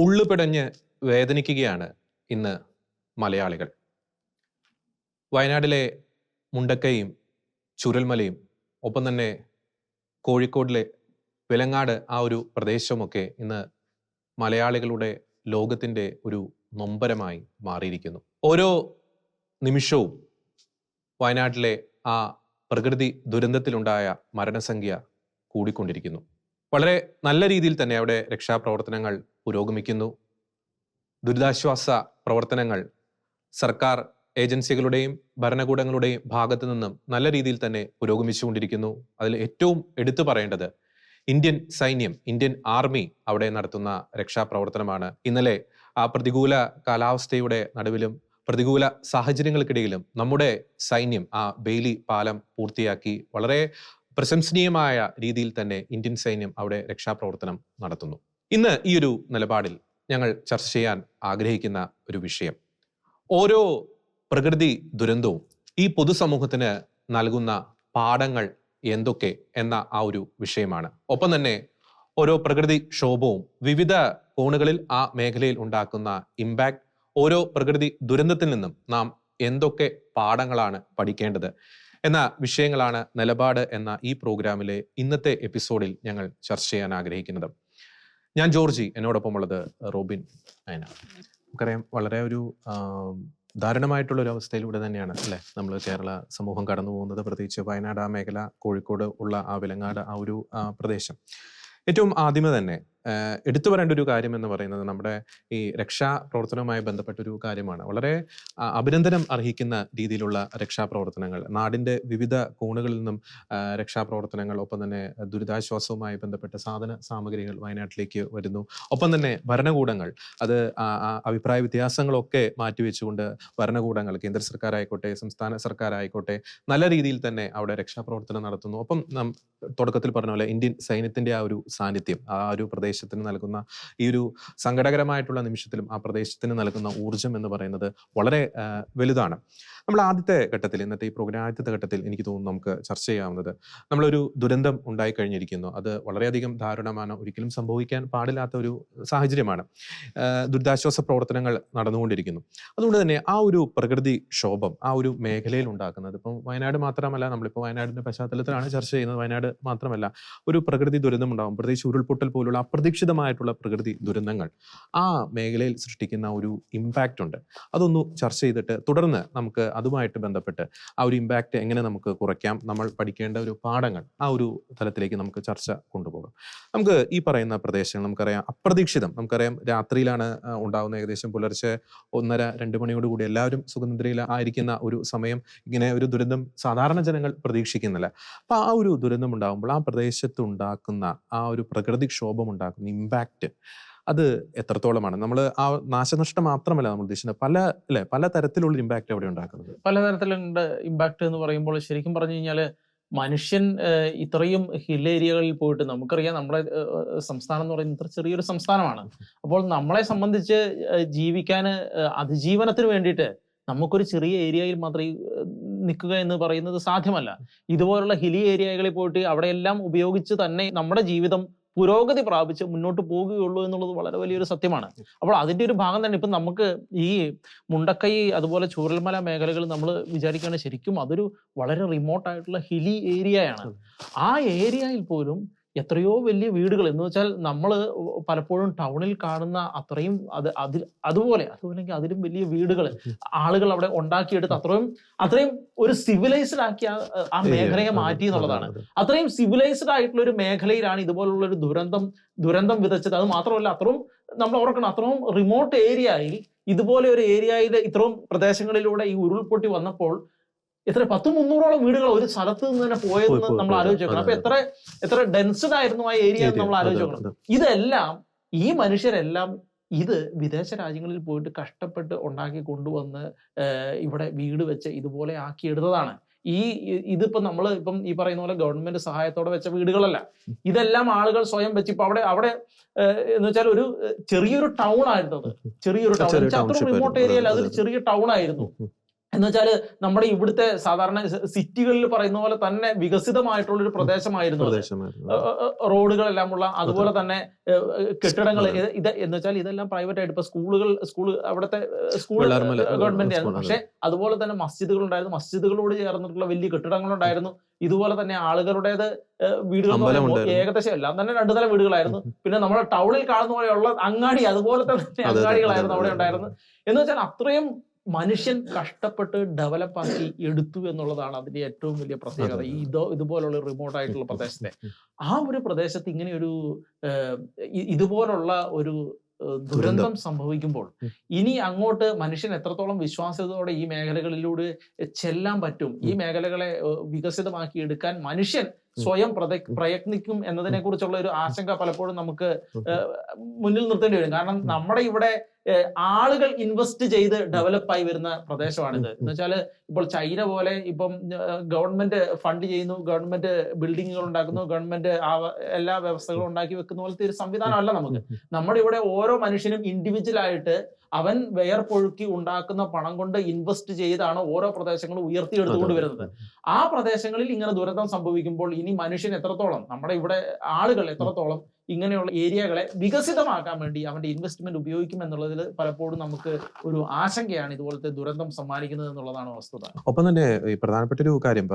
ഉള്ളുപിടഞ്ഞ് വേദനിക്കുകയാണ് ഇന്ന് മലയാളികൾ. വയനാടിലെ മുണ്ടക്കയും ചുരൽമലയും ഒപ്പം തന്നെ കോഴിക്കോടിലെ വിലങ്ങാട് ആ ഒരു പ്രദേശമൊക്കെ ഇന്ന് മലയാളികളുടെ ലോകത്തിന്റെ ഒരു നൊമ്പരമായി മാറിയിരിക്കുന്നു. ഓരോ നിമിഷവും വയനാട്ടിലെ ആ പ്രകൃതി ദുരന്തത്തിലുണ്ടായ മരണസംഖ്യ കൂടിക്കൊണ്ടിരിക്കുന്നു. വളരെ നല്ല രീതിയിൽ തന്നെ അവിടെ രക്ഷാപ്രവർത്തനങ്ങൾ പുരോഗമിക്കുന്നു. ദുരിതാശ്വാസ പ്രവർത്തനങ്ങൾ സർക്കാർ ഏജൻസികളുടെയും ഭരണകൂടങ്ങളുടെയും ഭാഗത്തു നിന്നും നല്ല രീതിയിൽ തന്നെ പുരോഗമിച്ചുകൊണ്ടിരിക്കുന്നു. അതിൽ ഏറ്റവും എടുത്തു പറയേണ്ടത് ഇന്ത്യൻ സൈന്യം ഇന്ത്യൻ ആർമി അവിടെ നടത്തുന്ന രക്ഷാപ്രവർത്തനമാണ്. ഇന്നലെ ആ പ്രതികൂല കാലാവസ്ഥയുടെ നടുവിലും പ്രതികൂല സാഹചര്യങ്ങൾക്കിടയിലും നമ്മുടെ സൈന്യം ആ ബെയിലി പാലം പൂർത്തിയാക്കി വളരെ പ്രശംസനീയമായ രീതിയിൽ തന്നെ ഇന്ത്യൻ സൈന്യം അവിടെ രക്ഷാപ്രവർത്തനം നടത്തുന്നു. ഇന്ന് ഈ ഒരു നിലപാടിൽ ഞങ്ങൾ ചർച്ച ചെയ്യാൻ ആഗ്രഹിക്കുന്ന ഒരു വിഷയം. ഓരോ പ്രകൃതി ദുരന്തവും ഈ പൊതുസമൂഹത്തിന് നൽകുന്ന പാഠങ്ങൾ എന്തൊക്കെ എന്ന ആ ഒരു വിഷയമാണ്. ഒപ്പം തന്നെ ഓരോ പ്രകൃതി ക്ഷോഭവും വിവിധ കോണുകളിൽ ആ മേഖലയിൽ ഉണ്ടാക്കുന്ന ഇമ്പാക്ട് ഓരോ പ്രകൃതി ദുരന്തത്തിൽ നിന്നും നാം എന്തൊക്കെ പാഠങ്ങളാണ് പഠിക്കേണ്ടത്? എന്ന വിഷയങ്ങളാണ് നിലപാട് എന്ന ഈ പ്രോഗ്രാമിലെ ഇന്നത്തെ എപ്പിസോഡിൽ ഞങ്ങൾ ചർച്ച ചെയ്യാൻ ആഗ്രഹിക്കുന്നത്. ഞാൻ ജോർജി എന്നോടൊപ്പം ഉള്ളത് റോബിൻ അയന. നമുക്കറിയാം വളരെ ഒരു ദാരുണമായിട്ടുള്ള ഒരു അവസ്ഥയിലൂടെ തന്നെയാണ് അല്ലേ? നമ്മൾ കേരള സമൂഹം കടന്നു പോകുന്നത്. പ്രത്യേകിച്ച് വയനാട് ആ മേഖല കോഴിക്കോട് ഉള്ള ആ വിലങ്ങാട് ആ ഒരു പ്രദേശം. ഏറ്റവും ആദ്യമേ തന്നെ എടുത്തു പറയേണ്ട ഒരു കാര്യം എന്ന് പറയുന്നത് നമ്മുടെ ഈ രക്ഷാ പ്രവർത്തനവുമായി ബന്ധപ്പെട്ട ഒരു കാര്യമാണ്. വളരെ അഭിനന്ദനം അർഹിക്കുന്ന രീതിയിലുള്ള രക്ഷാപ്രവർത്തനങ്ങൾ നാടിന്റെ വിവിധ കോണുകളിൽ നിന്നും രക്ഷാപ്രവർത്തനങ്ങൾ ഒപ്പം തന്നെ ദുരിതാശ്വാസവുമായി ബന്ധപ്പെട്ട സാധന സാമഗ്രികൾ വയനാട്ടിലേക്ക് വരുന്നു. ഒപ്പം തന്നെ ഭരണകൂടങ്ങൾ അത് അഭിപ്രായ വ്യത്യാസങ്ങളൊക്കെ മാറ്റിവെച്ചുകൊണ്ട് ഭരണകൂടങ്ങൾ കേന്ദ്ര സർക്കാർ ആയിക്കോട്ടെ സംസ്ഥാന സർക്കാർ ആയിക്കോട്ടെ നല്ല രീതിയിൽ തന്നെ അവിടെ രക്ഷാപ്രവർത്തനം നടത്തുന്നു. ഒപ്പം തുടക്കത്തിൽ പറഞ്ഞ പോലെ ഇന്ത്യൻ സൈന്യത്തിന്റെ ആ ഒരു സാന്നിധ്യം ആ ഒരു പ്രദേശത്തിന് നൽകുന്ന ഈ ഒരു സങ്കടകരമായിട്ടുള്ള നിമിഷത്തിലും ആ പ്രദേശത്തിന് നൽകുന്ന ഊർജം എന്ന് പറയുന്നത് വളരെ വലുതാണ്. നമ്മൾ ആദ്യത്തെ ഘട്ടത്തിൽ ഇന്നത്തെ ഈ പ്രോഗ്രാം ആദ്യത്തെ ഘട്ടത്തിൽ എനിക്ക് തോന്നുന്നു നമുക്ക് ചർച്ച ചെയ്യാവുന്നത് നമ്മളൊരു ദുരന്തം ഉണ്ടായി കഴിഞ്ഞിരിക്കുന്നു അത് വളരെയധികം ദാരുണമാണ് ഒരിക്കലും സംഭവിക്കാൻ പാടില്ലാത്ത ഒരു സാഹചര്യമാണ്. ദുരിതാശ്വാസ പ്രവർത്തനങ്ങൾ നടന്നുകൊണ്ടിരിക്കുന്നു. അതുകൊണ്ട് തന്നെ ആ ഒരു പ്രകൃതി ക്ഷോഭം ആ ഒരു മേഖലയിൽ ഉണ്ടാക്കുന്നത് ഇപ്പം വയനാട് മാത്രമല്ല നമ്മളിപ്പോൾ വയനാടിന്റെ പശ്ചാത്തലത്തിലാണ് ചർച്ച ചെയ്യുന്നത്. വയനാട് മാത്രമല്ല ഒരു പ്രകൃതി ദുരന്തം ഉണ്ടാകും പ്രത്യേകിച്ച് ഉരുൾപൊട്ടൽ പോലുള്ള അപ്രതീക്ഷിതമായിട്ടുള്ള പ്രകൃതി ദുരന്തങ്ങൾ ആ മേഖലയിൽ സൃഷ്ടിക്കുന്ന ഒരു ഇമ്പാക്റ്റ് ഉണ്ട്. അതൊന്ന് ചർച്ച ചെയ്തിട്ട് തുടർന്ന് നമുക്ക് അതുമായിട്ട് ബന്ധപ്പെട്ട് ആ ഒരു ഇമ്പാക്റ്റ് എങ്ങനെ നമുക്ക് കുറയ്ക്കാം? നമ്മൾ പഠിക്കേണ്ട ഒരു പാഠങ്ങൾ ആ ഒരു തലത്തിലേക്ക് നമുക്ക് ചർച്ച കൊണ്ടുപോകാം. നമുക്ക് ഈ പറയുന്ന പ്രദേശങ്ങൾ നമുക്കറിയാം അപ്രതീക്ഷിതം. നമുക്കറിയാം രാത്രിയിലാണ് ഉണ്ടാകുന്ന ഏകദേശം പുലർച്ചെ ഒന്നര രണ്ട് മണിയോട് കൂടി എല്ലാവരും സുഖനിദ്രയിൽ ആയിരിക്കുന്ന ഒരു സമയം. ഇങ്ങനെ ഒരു ദുരന്തം സാധാരണ ജനങ്ങൾ പ്രതീക്ഷിക്കുന്നില്ല. അപ്പൊ ആ ഒരു ദുരന്തം ഉണ്ടാകുമ്പോൾ ആ പ്രദേശത്ത് ഉണ്ടാക്കുന്ന ആ ഒരു പ്രകൃതിക്ഷോഭം ഉണ്ടാക്കുന്ന ഇമ്പാക്റ്റ് അത് എത്രത്തോളമാണ്? നമ്മൾ ആ നാശനഷ്ടം മാത്രമല്ല നമ്മൾ ഉദ്ദേശിക്കുന്നത് പല അല്ലെ? പല തരത്തിലുള്ള ഇമ്പാക്റ്റ് അവിടെ ഉണ്ടാക്കുന്നത്. പല പലതരത്തിലുണ്ട് ഇമ്പാക്ട് എന്ന് പറയുമ്പോൾ ശരിക്കും പറഞ്ഞു കഴിഞ്ഞാൽ മനുഷ്യൻ ഇത്രയും ഹിൽ ഏരിയകളിൽ പോയിട്ട് നമുക്കറിയാം നമ്മുടെ സംസ്ഥാനം എന്ന് പറയുന്നത് ഇത്ര ചെറിയൊരു സംസ്ഥാനമാണ്. അപ്പോൾ നമ്മളെ സംബന്ധിച്ച് ജീവിക്കാൻ അതിജീവനത്തിന് വേണ്ടിയിട്ട് നമുക്കൊരു ചെറിയ ഏരിയയിൽ മാത്രം നിൽക്കുക എന്ന് പറയുന്നത് സാധ്യമല്ല. ഇതുപോലുള്ള ഹിലി ഏരിയകളിൽ പോയിട്ട് അവിടെയെല്ലാം ഉപയോഗിച്ച് തന്നെ നമ്മുടെ ജീവിതം പുരോഗതി പ്രാപിച്ച് മുന്നോട്ട് പോകുകയുള്ളൂ എന്നുള്ളത് വളരെ വലിയൊരു സത്യമാണ്. അപ്പോൾ അതിന്റെ ഒരു ഭാഗം തന്നെ ഇപ്പം നമുക്ക് ഈ മുണ്ടക്കൈ അതുപോലെ ചൂരൽമല മേഖലകൾ നമ്മൾ വിചാരിക്കുകയാണ് ശരിക്കും അതൊരു വളരെ റിമോട്ട് ആയിട്ടുള്ള ഹിലി ഏരിയയാണ് ആ ഏരിയയിൽ പോലും എത്രയോ വലിയ വീടുകൾ. എന്ന് വെച്ചാൽ നമ്മൾ പലപ്പോഴും ടൗണിൽ കാണുന്ന അത്രയും അത് അതിൽ അതുപോലെ അതുപോലെങ്കിൽ അതിലും വലിയ വീടുകൾ ആളുകൾ അവിടെ ഉണ്ടാക്കിയെടുത്ത് അത്രയും അത്രയും ഒരു സിവിലൈസ്ഡ് ആക്കി ആ ആ മേഖലയെ മാറ്റി എന്നുള്ളതാണ്. അത്രയും സിവിലൈസ്ഡ് ആയിട്ടുള്ള ഒരു മേഖലയിലാണ് ഇതുപോലുള്ള ഒരു ദുരന്തം ദുരന്തം വിതച്ചത്. അത് മാത്രമല്ല അത്രയും നമ്മൾ ഓർക്കണം അത്രയും റിമോട്ട് ഏരിയയിൽ ഇതുപോലെ ഒരു ഏരിയയിലെ ഇത്രയും പ്രദേശങ്ങളിലൂടെ ഈ ഉരുൾപൊട്ടി വന്നപ്പോൾ എത്ര പത്ത് മുന്നൂറോളം വീടുകൾ ഒരു സ്ഥലത്ത് നിന്ന് തന്നെ പോയെന്ന് നമ്മൾ ആലോചിച്ച് നോക്കണം അപ്പൊ എത്ര എത്ര ഡെൻസ്ഡ് ആയിരുന്നു ആ ഏരിയ എന്ന് നമ്മൾ ആലോചിച്ച് നോക്കണം ഇതെല്ലാം ഈ മനുഷ്യരെല്ലാം ഇത് വിദേശ രാജ്യങ്ങളിൽ പോയിട്ട് കഷ്ടപ്പെട്ട് ഉണ്ടാക്കി കൊണ്ടുവന്ന് ഇവിടെ വീട് വെച്ച് ഇതുപോലെ ആക്കിയെടുത്തതാണ് ഈ ഇതിപ്പോ നമ്മൾ ഇപ്പം ഈ പറയുന്ന പോലെ ഗവൺമെന്റ് സഹായത്തോടെ വെച്ച വീടുകളല്ല. ഇതെല്ലാം ആളുകൾ സ്വയം വെച്ച് ഇപ്പൊ അവിടെ അവിടെ എന്ന് വെച്ചാൽ ഒരു ചെറിയൊരു ടൗൺ ആയിരുന്നത്. ചെറിയൊരു ടൗൺ അത്ര റിമോട്ട്. ഏരിയയിൽ അതൊരു ചെറിയ ടൗൺ ആയിരുന്നു. എന്ന് വെച്ചാൽ നമ്മുടെ ഇവിടുത്തെ സാധാരണ സിറ്റികളിൽ പറയുന്ന പോലെ തന്നെ വികസിതമായിട്ടുള്ള ഒരു പ്രദേശമായിരുന്നു. റോഡുകളെല്ലാം ഉള്ള അതുപോലെ തന്നെ കെട്ടിടങ്ങൾ. ഇത് എന്ന് വെച്ചാൽ ഇതെല്ലാം പ്രൈവറ്റ് ആയിട്ട് ഇപ്പൊ സ്കൂളുകൾ സ്കൂൾ അവിടുത്തെ സ്കൂൾ ഗവൺമെന്റ് ആയിരുന്നു. പക്ഷെ അതുപോലെ തന്നെ മസ്ജിദുകൾ ഉണ്ടായിരുന്നു മസ്ജിദുകളോട് ചേർന്നിട്ടുള്ള വലിയ കെട്ടിടങ്ങൾ ഉണ്ടായിരുന്നു ഇതുപോലെ തന്നെ ആളുകളുടേത് വീടുകൾ. ഏകദേശം എല്ലാം തന്നെ രണ്ടു തല വീടുകളായിരുന്നു. പിന്നെ നമ്മുടെ ടൗണിൽ കാണുന്ന പോലെയുള്ള അങ്ങാടി അതുപോലെ തന്നെ അങ്ങാടികളായിരുന്നു അവിടെ ഉണ്ടായിരുന്നു ഉണ്ടായിരുന്നത്. എന്ന് വെച്ചാൽ അത്രയും മനുഷ്യൻ കഷ്ടപ്പെട്ട് ഡെവലപ്പാക്കി എടുത്തു എന്നുള്ളതാണ് അതിന്റെ ഏറ്റവും വലിയ പ്രത്യേകത. ഈ ഇതോ ഇതുപോലുള്ള റിമോട്ട് ആയിട്ടുള്ള പ്രദേശത്തെ ആ ഒരു പ്രദേശത്ത് ഇങ്ങനെ ഒരു ഇതുപോലുള്ള ഒരു ദുരന്തം. സംഭവിക്കുമ്പോൾ ഇനി അങ്ങോട്ട് മനുഷ്യൻ എത്രത്തോളം വിശ്വാസ്യതയോടെ ഈ മേഖലകളിലൂടെ ചെല്ലാൻ പറ്റും ഈ. മേഖലകളെ വികസിതമാക്കി എടുക്കാൻ മനുഷ്യൻ സ്വയം പ്രത- പ്രയത്നിക്കും എന്നതിനെ കുറിച്ചുള്ള ഒരു ആശങ്ക പലപ്പോഴും നമുക്ക് മുന്നിൽ നിർത്തേണ്ടി വരും. കാരണം നമ്മുടെ ഇവിടെ ആളുകൾ ഇൻവെസ്റ്റ് ചെയ്ത് ഡെവലപ്പായി വരുന്ന പ്രദേശമാണിത്. എന്ന് വെച്ചാൽ ഇപ്പോൾ ചൈന പോലെ ഇപ്പം ഗവൺമെന്റ് ഫണ്ട് ചെയ്യുന്നു ഗവൺമെന്റ് ബിൽഡിങ്ങുകൾ ഉണ്ടാക്കുന്നു ഗവൺമെന്റ് എല്ലാ വ്യവസ്ഥകളും ഉണ്ടാക്കി വെക്കുന്ന പോലത്തെ ഒരു സംവിധാനമല്ല നമുക്ക്. നമ്മുടെ ഇവിടെ ഓരോ മനുഷ്യനും ഇൻഡിവിജ്വൽ ആയിട്ട് അവൻ വേർപ്പൊഴുക്കി ഉണ്ടാക്കുന്ന പണം കൊണ്ട് ഇൻവെസ്റ്റ് ചെയ്താണ് ഓരോ പ്രദേശങ്ങളും ഉയർത്തിയെടുത്തുകൊണ്ട് വരുന്നത്. ആ പ്രദേശങ്ങളിൽ ഇങ്ങനെ ദുരന്തം സംഭവിക്കുമ്പോൾ ഇനി മനുഷ്യൻ എത്രത്തോളം നമ്മുടെ ഇവിടെ ആളുകൾ എത്രത്തോളം ഇങ്ങനെയുള്ള ഏരിയകളെ വികസിതമാക്കാൻ വേണ്ടി അവന്റെ ഇൻവെസ്റ്റ്മെന്റ് ഉപയോഗിക്കും എന്നുള്ളതിൽ പലപ്പോഴും നമുക്ക് ഒരു ആശങ്കയാണ് ഇതുപോലത്തെ ദുരന്തം സമ്മാനിക്കുന്നത് എന്നുള്ളതാണ് വസ്തുത. ഒപ്പം തന്നെ പ്രധാനപ്പെട്ട ഒരു കാര്യം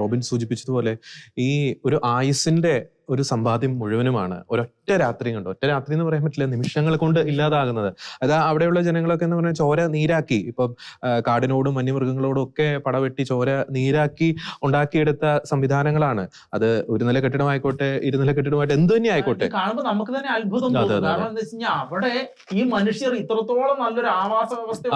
റോബിൻ സൂചിപ്പിച്ചതുപോലെ ഈ ഒരു ആയുസിന്റെ ഒരു സമ്പാദ്യം മുഴുവനുമാണ്. ഒരൊറ്റ രാത്രി കൊണ്ട്. ഒറ്റ രാത്രി എന്ന് പറയാൻ പറ്റില്ല. നിമിഷങ്ങൾ കൊണ്ട് ഇല്ലാതാകുന്നത്. അത് അവിടെയുള്ള ജനങ്ങളൊക്കെ എന്ന് പറഞ്ഞാൽ ചോര നീരാക്കി. ഇപ്പം കാടിനോടും വന്യമൃഗങ്ങളോടും ഒക്കെ പടവെട്ടി ചോര നീരാക്കി ഉണ്ടാക്കിയെടുത്ത സംവിധാനങ്ങളാണ്. അത് ഒരു നില കെട്ടിടമായിക്കോട്ടെ ഇരുനില കെട്ടിടമായിട്ട് എന്ത് തന്നെ ആയിക്കോട്ടെ. കാണുമ്പോൾ നമുക്ക് തന്നെ അത്ഭുതം അതെ, കാരണം എന്താ വെച്ച് കഴിഞ്ഞാൽ അവിടെ ഈ മനുഷ്യർ ഇത്രത്തോളം നല്ലൊരു ആവാസ വ്യവസ്ഥ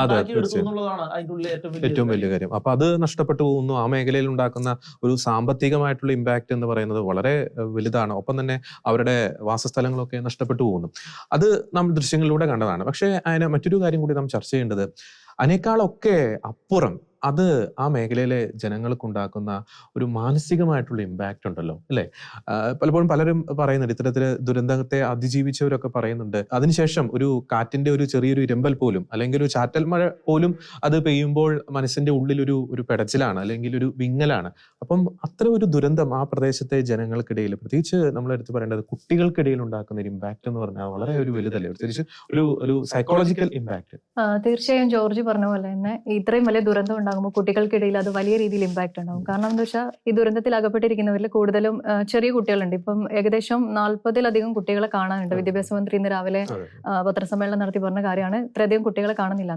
ഏറ്റവും വലിയ കാര്യം. അപ്പൊ അത് നഷ്ടപ്പെട്ടു പോകുന്നു. ആ മേഖലയിൽ ഉണ്ടാക്കുന്ന ഒരു സാമ്പത്തികമായിട്ടുള്ള ഇമ്പാക്ട് എന്ന് പറയുന്നത് വളരെ ഏഹ്, വലുതാണ് ഒപ്പം തന്നെ അവരുടെ വാസസ്ഥലങ്ങളൊക്കെ നഷ്ടപ്പെട്ടു പോകുന്നു. അത് നമ്മൾ ദൃശ്യങ്ങളിലൂടെ കണ്ടതാണ്. പക്ഷേ അതിന് മറ്റൊരു കാര്യം കൂടി നാം ചർച്ച ചെയ്യേണ്ടത്. അതിനേക്കാളൊക്കെ അപ്പുറം അത് ആ മേഖലയിലെ ജനങ്ങൾക്കുണ്ടാക്കുന്ന ഒരു മാനസികമായിട്ടുള്ള ഇമ്പാക്റ്റ് ഉണ്ടല്ലോ അല്ലെ? പലപ്പോഴും പലരും പറയുന്നുണ്ട് ഇത്തരത്തിൽ ദുരന്തത്തെ അതിജീവിച്ചവരൊക്കെ പറയുന്നുണ്ട്. അതിനുശേഷം ഒരു കാറ്റിന്റെ ഒരു ചെറിയൊരു ഇരമ്പൽ പോലും അല്ലെങ്കിൽ ഒരു ചാറ്റൽ മഴ പോലും അത് പെയ്യുമ്പോൾ മനസ്സിന്റെ ഉള്ളിൽ ഒരു ഒരു പെടച്ചിലാണ് അല്ലെങ്കിൽ ഒരു വിങ്ങലാണ്. അപ്പം അത്ര ഒരു ദുരന്തം ആ പ്രദേശത്തെ ജനങ്ങൾക്കിടയിൽ പ്രത്യേകിച്ച് നമ്മൾ എടുത്തു പറയേണ്ടത് കുട്ടികൾക്കിടയിൽ ഉണ്ടാക്കുന്ന ഒരു ഇമ്പാക്ട് എന്ന് പറഞ്ഞാൽ വളരെ ഒരു വലുതല്ലേ? പ്രത്യേകിച്ച് ഒരു ഒരു സൈക്കോളജിക്കൽ ഇമ്പാക്ട് തീർച്ചയായും ജോർജ് പറഞ്ഞ പോലെ തന്നെ ഇത്രയും വലിയ ദുരന്തം ഉണ്ടാകുമ്പോൾ കുട്ടികൾക്കിടയിൽ അത് വലിയ രീതിയിൽ ഇമ്പാക്ട് ഉണ്ടാകും. കാരണം എന്താ വെച്ചാൽ ഈ ദുരന്തത്തിൽ അകപ്പെട്ടിരിക്കുന്നവരിൽ കൂടുതലും ചെറിയ കുട്ടികളുണ്ട്. ഇപ്പം ഏകദേശം നാൽപ്പതിലധികം കുട്ടികളെ കാണാനുണ്ട്. വിദ്യാഭ്യാസ മന്ത്രി ഇന്ന് രാവിലെ പത്രസമ്മേളനം നടത്തി പറഞ്ഞ കാര്യമാണ്. ഇത്രയധികം കുട്ടികളെ കാണുന്നില്ല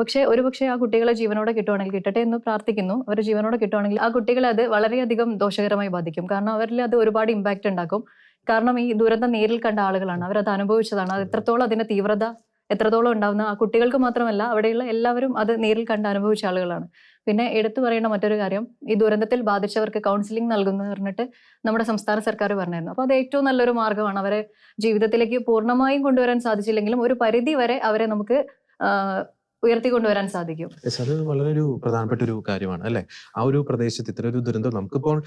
പക്ഷെ ഒരു പക്ഷേ ഒരുപക്ഷെ ആ കുട്ടികളെ ജീവനോടെ കിട്ടുവാണെങ്കിൽ കിട്ടട്ടെ എന്ന് പ്രാർത്ഥിക്കുന്നു. അവർ ജീവനോടെ കിട്ടുവാണെങ്കിൽ ആ കുട്ടികളെ അത് വളരെയധികം ദോഷകരമായി ബാധിക്കും. കാരണം അവരിൽ അത് ഒരുപാട് ഇമ്പാക്ട് ഉണ്ടാക്കും. കാരണം ഈ ദുരന്തം നേരിൽ കണ്ട ആളുകളാണ്. അവരത് അനുഭവിച്ചതാണ്. അത് എത്രത്തോളം അതിന്റെ തീവ്രത എത്രത്തോളം ഉണ്ടാവുന്ന ആ കുട്ടികൾക്ക് മാത്രമല്ല അവിടെയുള്ള എല്ലാവരും അത് നേരിൽ കണ്ട് അനുഭവിച്ച ആളുകളാണ്. പിന്നെ എടുത്തു പറയേണ്ട മറ്റൊരു കാര്യം ഈ ദുരന്തത്തിൽ ബാധിച്ചവർക്ക് കൗൺസിലിംഗ് നൽകുന്നു പറഞ്ഞിട്ട് നമ്മുടെ സംസ്ഥാന സർക്കാർ പറഞ്ഞായിരുന്നു അപ്പോൾ അത് ഏറ്റവും നല്ലൊരു മാർഗമാണ് അവരെ ജീവിതത്തിലേക്ക് പൂർണമായും കൊണ്ടുവരാൻ സാധിച്ചില്ലെങ്കിലും ഒരു പരിധി വരെ അവരെ നമുക്ക് ഉയർത്തിക്കൊണ്ടുവരാൻ സാധിക്കും. അത് വളരെ ഒരു പ്രധാനപ്പെട്ട ഒരു കാര്യമാണ് അല്ലെ? ആ ഒരു പ്രദേശത്ത് ഇത്ര ഒരു ദുരന്തം നമുക്കിപ്പോൾ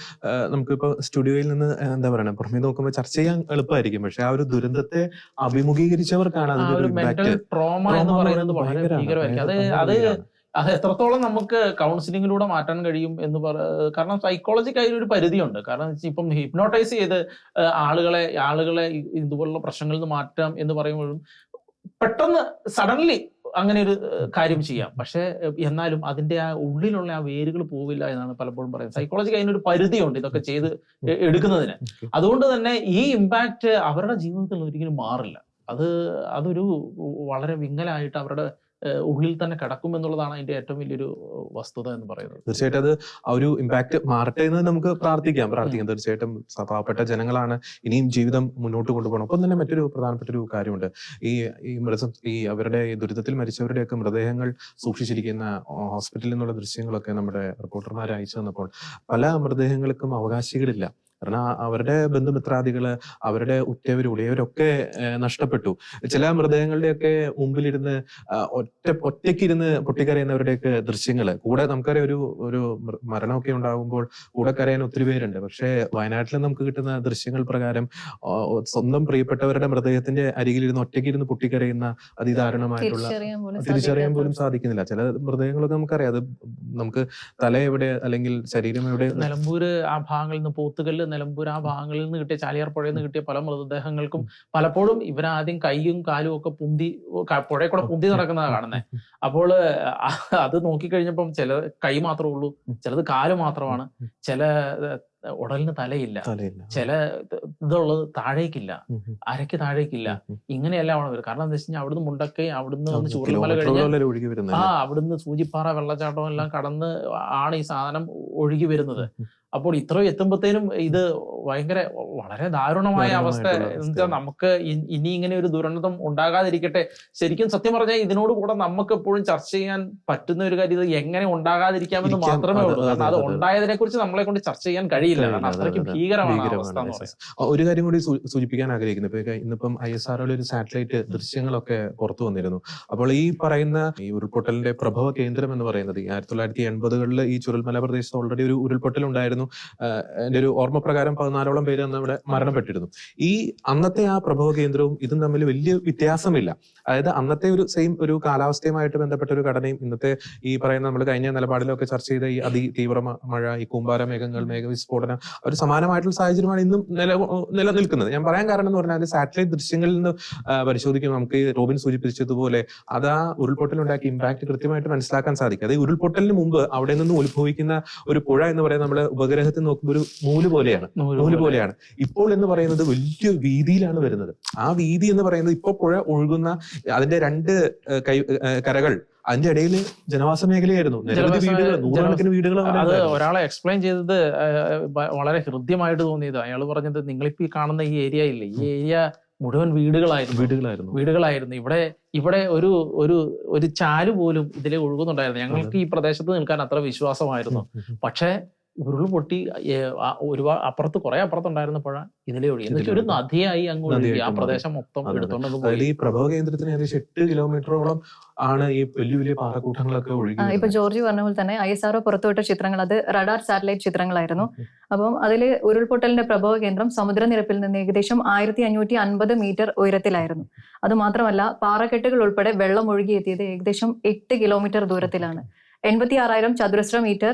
നമുക്കിപ്പോ സ്റ്റുഡിയോയിൽ നിന്ന് എന്താ പറയുക പുറമേ നോക്കുമ്പോൾ ചർച്ച ചെയ്യാൻ എളുപ്പമായിരിക്കും. പക്ഷെ ആ ഒരു ദുരന്തത്തെ അഭിമുഖീകരിച്ചവർക്കാണ് ആ അതിന്റെ ഒരു ഒരു മെന്റൽ ട്രോമ എന്ന് പറയുന്നത് വളരെ ഭീകരമായിരിക്കും. അത് അത് അത് എത്രത്തോളം നമുക്ക് കൗൺസിലിങ്ങിലൂടെ മാറ്റാൻ കഴിയും എന്ന് പറ കാരണം സൈക്കോളജിക്ക് ഒരു പരിധിയുണ്ട്. കാരണം ഇപ്പം ഹിപ്നോട്ടൈസ് ചെയ്ത് ആളുകളെ ആളുകളെ ഇതുപോലുള്ള പ്രശ്നങ്ങളിൽ നിന്ന് മാറ്റാം എന്ന് പറയുമ്പോഴും പെട്ടെന്ന് സഡൻലി അങ്ങനെ ഒരു കാര്യം ചെയ്യാം. പക്ഷെ എന്നാലും അതിന്റെ ആ ഉള്ളിലുള്ള ആ വേരുകൾ പോവില്ല എന്നാണ് പലപ്പോഴും പറയുന്നത്. സൈക്കോളജിക്ക് അതിനൊരു പരിധിയുണ്ട് ഇതൊക്കെ ചെയ്ത് എടുക്കുന്നതിന്. അതുകൊണ്ട് തന്നെ ഈ ഇമ്പാക്റ്റ് അവരുടെ ജീവിതത്തിൽ ഒരിക്കലും മാറില്ല. അത് അതൊരു വളരെ വിങ്ങലായിട്ട് അവരുടെ ഉള്ളിൽ തന്നെ കിടക്കും എന്നുള്ളതാണ് അതിന്റെ ഏറ്റവും വലിയൊരു വസ്തുത എന്ന് പറയുന്നത്. തീർച്ചയായിട്ടും അത് ആ ഒരു ഇമ്പാക്ട് മാറട്ടെ എന്ന് നമുക്ക് പ്രാർത്ഥിക്കാം. പ്രാർത്ഥിക്കാം. തീർച്ചയായിട്ടും പാവപ്പെട്ട ജനങ്ങളാണ് ഇനിയും ജീവിതം മുന്നോട്ട് കൊണ്ടുപോകണം. ഒപ്പം തന്നെ മറ്റൊരു പ്രധാനപ്പെട്ട ഒരു കാര്യമുണ്ട്. ഈ ഈ മൃത ഈ അവരുടെ ദുരിതത്തിൽ മരിച്ചവരുടെയൊക്കെ മൃതദേഹങ്ങൾ സൂക്ഷിച്ചിരിക്കുന്ന ഹോസ്പിറ്റലിൽ നിന്നുള്ള ദൃശ്യങ്ങളൊക്കെ നമ്മുടെ റിപ്പോർട്ടർമാർ അയച്ചു തന്നപ്പോൾ പല മൃതദേഹങ്ങൾക്കും അവകാശികളില്ല. കാരണം അവരുടെ ബന്ധുമിത്രാദികൾ അവരുടെ ഉറ്റവര് ഉളിയവരൊക്കെ നഷ്ടപ്പെട്ടു. ചില മൃതദേഹങ്ങളുടെയൊക്കെ മുമ്പിലിരുന്ന് ഒറ്റ ഒറ്റയ്ക്കിരുന്ന് പൊട്ടിക്കരയുന്നവരുടെയൊക്കെ ദൃശ്യങ്ങൾ. കൂടെ നമുക്കറിയാം ഒരു ഒരു മരണമൊക്കെ ഉണ്ടാകുമ്പോൾ കൂടെ കരയാൻ ഒത്തിരി പേരുണ്ട്. പക്ഷേ വയനാട്ടിൽ നമുക്ക് കിട്ടുന്ന ദൃശ്യങ്ങൾ പ്രകാരം സ്വന്തം പ്രിയപ്പെട്ടവരുടെ മൃതദേഹത്തിന്റെ അരികിലിരുന്ന് ഒറ്റയ്ക്കിരുന്ന് പൊട്ടിക്കരയുന്ന അതിദാരുണമായിട്ടുള്ള തിരിച്ചറിയാൻ പോലും സാധിക്കുന്നില്ല. ചില മൃതദേഹങ്ങളൊക്കെ നമുക്കറിയാം. അത് നമുക്ക് തല എവിടെ അല്ലെങ്കിൽ ശരീരം എവിടെ നിലമ്പൂര് ആ ഭാഗങ്ങളിൽ നിന്ന് പോത്തുകല്ല് നിലമ്പൂർ ആ ഭാഗങ്ങളിൽ നിന്ന് കിട്ടിയ ചാലിയാർ പുഴയിൽ നിന്ന് കിട്ടിയ പല മൃതദേഹങ്ങൾക്കും പലപ്പോഴും ഇവരാദ്യം കൈയും കാലും ഒക്കെ പുന്തി പുഴയിൽ കൂടെ പുന്തി നടക്കുന്നതാണ് കാണുന്നത് അപ്പോൾ അത് നോക്കിക്കഴിഞ്ഞപ്പം ചില കൈ മാത്രമേ ഉള്ളൂ ചിലത് കാൽ മാത്രമാണ് ചില ഉടലിന് തലയില്ല ചില ഇതുള്ളത് താഴേക്കില്ല അരയ്ക്ക് താഴേക്കില്ല. ഇങ്ങനെയെല്ലാം ആണ് വരും. കാരണം എന്താ വെച്ച് കഴിഞ്ഞാൽ അവിടുന്ന് മുണ്ടക്കൈ അവിടുന്ന് വന്ന് ചൂടുമല കഴിഞ്ഞ് കിലോമീറ്ററുകളോളം ഒഴുകി വരുന്നത് ആ അവിടുന്ന് സൂചിപ്പാറ വെള്ളച്ചാട്ടം എല്ലാം കടന്ന് ആണ് ഈ സാധനം ഒഴുകി വരുന്നത്. അപ്പോൾ ഇത്രയും എത്തുമ്പോഴത്തേനും ഇത് ഭയങ്കര വളരെ ദാരുണമായ അവസ്ഥ. അവസ്ഥയാണ്. നമുക്ക് ഇനി ഇങ്ങനെ ഒരു ദുരന്തം ഉണ്ടാകാതിരിക്കട്ടെ. ശരിക്കും സത്യം പറഞ്ഞാൽ ഇതിനോട് കൂടെ നമുക്ക് എപ്പോഴും ചർച്ച ചെയ്യാൻ പറ്റുന്ന ഒരു കാര്യം ഇത് എങ്ങനെ ഉണ്ടാകാതിരിക്കാമെന്ന് മാത്രമേ ഉള്ളൂ. കാരണം അത്. ഉണ്ടായതിനെ കുറിച്ച് നമ്മളെ കൊണ്ട് ചർച്ച ചെയ്യാൻ കഴിയില്ല. കാരണം ഭീകരമായ അതെ, ഭീകരമാണ് ഒരു കാര്യം കൂടി സൂചിപ്പിക്കാൻ ആഗ്രഹിക്കുന്നു. ഇപ്പൊ ഇന്നിപ്പം ഐ എസ് ആർ ഒരു സാറ്റലൈറ്റ് ദൃശ്യങ്ങളൊക്കെ പുറത്തു വന്നിരുന്നു. അപ്പോൾ ഈ പറയുന്ന ഈ ഉരുൾപൊട്ടലിന്റെ പ്രഭവ കേന്ദ്രം എന്ന് പറയുന്നത് ആയിരത്തി തൊള്ളായിരത്തി എൺപതുകളിൽ ഈ ചുരൽമല പ്രദേശത്ത് ഓൾറെഡി ഒരു ഉരുൾപൊട്ടൽ ഉണ്ടായിരുന്നു ആഹ് എന്റെ ഒരു ഓർമ്മ പ്രകാരം പതിനാലോളം പേര് അന്ന് ഇവിടെ മരണപ്പെട്ടിരുന്നു. ഈ അന്നത്തെ ആ പ്രഭവ കേന്ദ്രവും ഇതും തമ്മിൽ വലിയ വ്യത്യാസമില്ല. അതായത് അന്നത്തെ ഒരു സെയിം ഒരു കാലാവസ്ഥയുമായിട്ട് ബന്ധപ്പെട്ട ഒരു ഘടനയും ഇന്നത്തെ ഈ പറയുന്ന നമ്മൾ കഴിഞ്ഞ നിലപാടിലൊക്കെ ചർച്ച ചെയ്ത ഈ അതി തീവ്ര മഴ ഈ കൂമ്പാര മേഘങ്ങൾ മേഘവിസ്ഫോടനം ഒരു സമാനമായിട്ടുള്ള സാഹചര്യമാണ് ഇന്നും നില നിലനിൽക്കുന്നത്. ഞാൻ പറയാൻ കാരണം എന്ന് പറഞ്ഞാൽ സാറ്റലൈറ്റ് ദൃശ്യങ്ങളിൽ നിന്ന് പരിശോധിക്കുമ്പോൾ നമുക്ക് റോബിൻ സൂചിപ്പിച്ചതുപോലെ അത് ആ ഉരുൾപൊട്ടലുണ്ടാക്കിയ ഇമ്പാക്ട് കൃത്യമായിട്ട് മനസ്സിലാക്കാൻ സാധിക്കും. അത് ഉരുൾപൊട്ടലിന് മുമ്പ് അവിടെ നിന്ന് ഉത്ഭവിക്കുന്ന ഒരു പുഴ എന്ന് പറയുന്നത് നമ്മുടെ ഉപഗ്രഹത്തിൽ നോക്കുമ്പോൾ ഒരു നൂൽ പോലെയാണ്. നൂൽ പോലെയാണ്. ഇപ്പോൾ എന്ന് പറയുന്നത് വലിയ വീതിയിലാണ് വരുന്നത്. ആ വീതി എന്ന് പറയുന്നത് ഇപ്പോൾ പുഴ ഒഴുകുന്ന അതിന്റെ രണ്ട് കൈ കരകൾ അതിന്റെ ഇടയിൽ ജനവാസ മേഖലയായിരുന്നു. നിരവധി വീടുകൾ നൂറുകണക്കിന് വീടുകൾ അത് ഒരാളെ എക്സ്പ്ലെയിൻ ചെയ്തത് വളരെ ഹൃദ്യമായിട്ട് തോന്നിയത്. അയാൾ പറഞ്ഞത് നിങ്ങളിപ്പോ ഈ കാണുന്ന ഈ ഏരിയ ഇല്ലേ ഈ ഏരിയ മുഴുവൻ വീടുകളായിരുന്നു. വീടുകളായിരുന്നു. വീടുകളായിരുന്നു. ഇവിടെ ഇവിടെ ഒരു ഒരു ഒരു ചാൽ പോലും ഇതിലെ ഒഴുകുന്നുണ്ടായിരുന്നു. ഞങ്ങൾക്ക് ഈ പ്രദേശത്ത് നിൽക്കാൻ അത്ര വിശ്വാസമായിരുന്നു. പക്ഷേ ഉരുൾ പൊട്ടി ഒരുപാട് അപ്പുറത്ത് കുറെ അപ്പുറത്തുണ്ടായിരുന്ന പുഴ ഇതിലെ ഒഴി എന്ന് വെച്ചാൽ ഒരു നദിയായി അങ്ങോട്ട് ഒഴുകി ആ പ്രദേശം മൊത്തം. എടുത്തോണ്ട് പോയി. ഈ പ്രഭവ കേന്ദ്രത്തിന് ഏകദേശം എട്ട് കിലോമീറ്ററോളം ആണ് ഈ വലിയ വലിയ പാറക്കൂട്ടങ്ങളൊക്കെ ഒഴുകി ഇപ്പൊ. ജോർജ് പറഞ്ഞ പോലെ തന്നെ ഐ എസ് ആർഒ പുറത്തുവിട്ട ചിത്രങ്ങൾ അത് റഡാർ സാറ്റലൈറ്റ് ചിത്രങ്ങളായിരുന്നു. അപ്പം അതിൽ ഉരുൾപൊട്ടലിന്റെ പ്രഭവ കേന്ദ്രം സമുദ്രനിരപ്പിൽ നിന്ന് ഏകദേശം ആയിരത്തി അഞ്ഞൂറ്റി അൻപത് മീറ്റർ ഉയരത്തിലായിരുന്നു. അത് മാത്രമല്ല പാറക്കെട്ടുകൾ ഉൾപ്പെടെ വെള്ളം ഒഴുകിയെത്തിയത് ഏകദേശം എട്ട് കിലോമീറ്റർ ദൂരത്തിലാണ്. എൺപത്തി ആറായിരം ചതുരശ്ര മീറ്റർ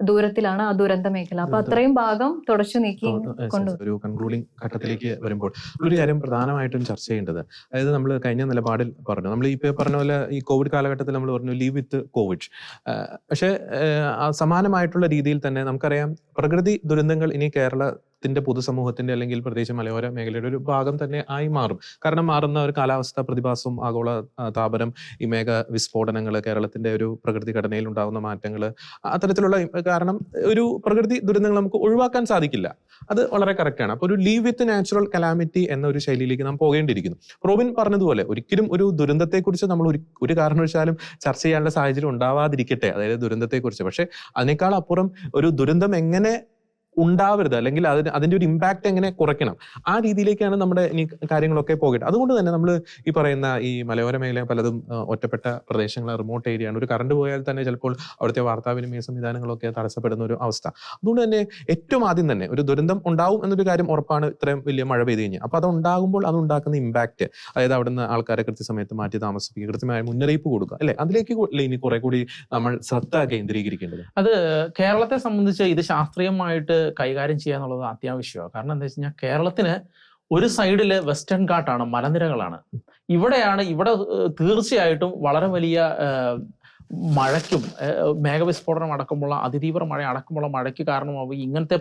ദൂരത്തിലാണ് ആ ദുരന്ത മേഖല. അപ്പൊ അത്രയും ഭാഗം തുടച്ചു നീക്കി ഒരു കൺക്ലൂഡിംഗ് ഘട്ടത്തിലേക്ക് വരുമ്പോൾ ഒരു കാര്യം പ്രധാനമായിട്ടും ചർച്ച ചെയ്യേണ്ടത്. അതായത് നമ്മൾ കഴിഞ്ഞ നിലപാടിൽ പറഞ്ഞു. നമ്മൾ ഈ പറഞ്ഞ പോലെ ഈ കോവിഡ് കാലഘട്ടത്തിൽ നമ്മൾ പറഞ്ഞു ലീവ് വിത്ത് കോവിഡ് പക്ഷേ സമാനമായിട്ടുള്ള രീതിയിൽ തന്നെ നമുക്കറിയാം പ്രകൃതി ദുരന്തങ്ങൾ ഇനി കേരളത്തിന്റെ പൊതുസമൂഹത്തിന്റെ അല്ലെങ്കിൽ പ്രത്യേകിച്ച് മലയോര മേഖലയുടെ ഒരു ഭാഗം തന്നെ ആയി മാറും. കാരണം മാറുന്ന ഒരു കാലാവസ്ഥ പ്രതിഭാസവും ആഗോള താപനം ഈ മേഘ വിസ്ഫോടനങ്ങൾ കേരളത്തിന്റെ ഒരു പ്രകൃതി ഘടനയിൽ ഉണ്ടാകുന്ന മാറ്റങ്ങൾ അത്തരത്തിലുള്ള കാരണം ഒരു പ്രകൃതി ദുരന്തങ്ങൾ നമുക്ക് ഒഴിവാക്കാൻ സാധിക്കില്ല. അത് വളരെ കറക്റ്റാണ് അപ്പൊ ഒരു ലീവ് വിത്ത് നാച്ചുറൽ കലാമിറ്റി എന്ന ഒരു ശൈലിയിലേക്ക് നാം പോകേണ്ടിയിരിക്കുന്നു. റോബിൻ പറഞ്ഞതുപോലെ ഒരിക്കലും ഒരു ദുരന്തത്തെക്കുറിച്ച് നമ്മൾ ഒരു കാരണവശാലും ചർച്ച ചെയ്യാനുള്ള സാഹചര്യം ഉണ്ടാവാതിരിക്കട്ടെ. അതായത് ദുരന്തത്തെക്കുറിച്ച്. പക്ഷെ അതിനേക്കാൾ അപ്പുറം ഒരു ദുരന്തം എങ്ങനെ ഉണ്ടാവരുത്. അല്ലെങ്കിൽ അതിന് അതിന്റെ ഒരു ഇമ്പാക്റ്റ് എങ്ങനെ കുറയ്ക്കണം. ആ രീതിയിലേക്കാണ് നമ്മുടെ ഇനി കാര്യങ്ങളൊക്കെ പോകട്ടെ അതുകൊണ്ട് തന്നെ നമ്മൾ ഈ പറയുന്ന ഈ മലയോര മേഖല പലതും ഒറ്റപ്പെട്ട പ്രദേശങ്ങൾ റിമോട്ട് ഏരിയ ആണ്. ഒരു കറണ്ട് പോയാൽ തന്നെ ചിലപ്പോൾ അവിടുത്തെ വാർത്താവിനിമയ സംവിധാനങ്ങളൊക്കെ തടസ്സപ്പെടുന്ന ഒരു അവസ്ഥ. അതുകൊണ്ട് തന്നെ ഏറ്റവും ആദ്യം തന്നെ ഒരു ദുരന്തം ഉണ്ടാവും എന്നൊരു കാര്യം ഉറപ്പാണ് ഇത്രയും വലിയ മഴ പെയ്ത് കഴിഞ്ഞാൽ. അപ്പൊ അത് ഉണ്ടാകുമ്പോൾ അത് ഉണ്ടാക്കുന്ന ഇമ്പാക്ട് അതായത് അവിടുന്ന് ആൾക്കാരെ കൃത്യസമയത്ത് മാറ്റി താമസിപ്പിക്കുക കൃത്യമായ മുന്നറിയിപ്പ് കൊടുക്കുക അല്ലെ? അതിലേക്ക് ഇനി കുറെ കൂടി നമ്മൾ ശ്രദ്ധ കേന്ദ്രീകരിക്കേണ്ടത് അത് കേരളത്തെ സംബന്ധിച്ച് ഇത് ശാസ്ത്രീയമായിട്ട് കൈകാര്യം ചെയ്യുക എന്നുള്ളത് അത്യാവശ്യമാണ്. കാരണം എന്താ വെച്ച് കഴിഞ്ഞാൽ കേരളത്തിന് ഒരു സൈഡിൽ വെസ്റ്റേൺ ഘാട്ടാണ് മലനിരകളാണ്. ഇവിടെയാണ് ഇവിടെ തീർച്ചയായിട്ടും വളരെ വലിയ മഴയ്ക്കും മേഘവിസ്ഫോടനം അടക്കമുള്ള അതിതീവ്ര മഴ അടക്കമുള്ള മഴയ്ക്ക് കാരണമാവും ഇങ്ങനത്തെ